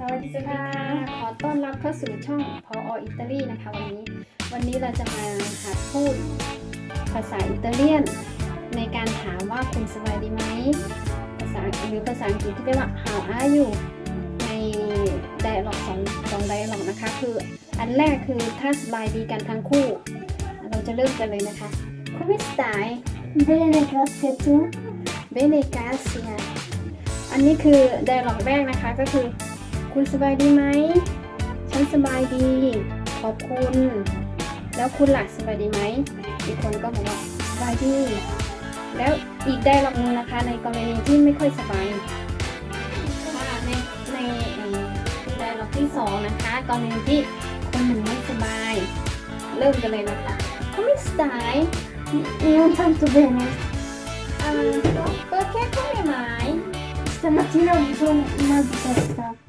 สวัสดีค่ะ ขอต้อนรับเข้าสู่ช่องพออิตาลีนะคะ วันนี้ วันนี้เราจะมาหัดพูดภาษาอิตาเลียน ในการถามว่าคุณสบายดีไหม ภาษาหรือภาษาอังกฤษที่เรียกว่า how are you ในไดอะล็อกสองสองไดอะล็อกนะคะ คืออันแรกคือถ้าสบายดีกันทั้งคู่ เราจะเริ่มกันเลยนะคะ come stai Bene, grazie tu. bene grazie อันนี้คือไดอะล็อกแรกนะคะก็คือ คุณสบายดีไหม ฉันสบายดี ขอบคุณ แล้วคุณหลักสบายดีไหม อีกคนก็บอกว่าสบายดี แล้วอีกไดอะล็อกหนึงนะคะในกรณีที่ไม่ค่อยสบายว่าในในไดอะล็อกที่สองนะคะกรณีที่คนหนึ่งไม่สบาย เริ่มกันเลยนะคะ come stai Non tanto bene. อ่าก็แค่ come mai Stamattina ho avuto un mal di testa.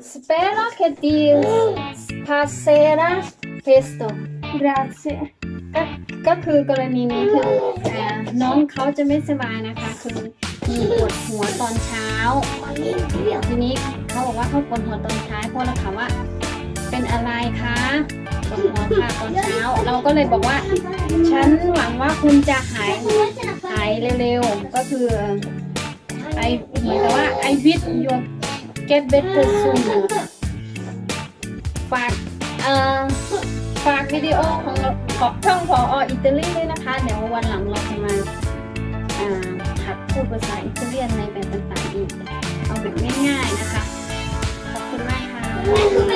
Spero che ti passerà presto Grazie. ก็ก็คือกรณีนี้คืออ่าน้องเขาจะไม่สบายนะคะ คือมีปวดหัวตอนเช้า ทีนี้เขาบอกว่าเขาปวดหัวตอนเช้าเพราะเราถามว่า เป็นอะไรคะปวดหัวค่ะตอนเช้า เราก็เลยบอกว่า ฉันหวังว่าคุณจะหายหายเร็วๆ ก็คือไอเหมือ นกับว่า I wish you get better soon ฝากเอ่อฝากวิดีโอของเราของช่องพออิตาลีด้วยนะคะ เดี๋ยววันหลังเราจะมาอ่าหัดพูดภาษาอิตาเลียนในแบบต่างๆอีก เอาแบบง่ายๆนะคะ ขอบคุณมากค่ะ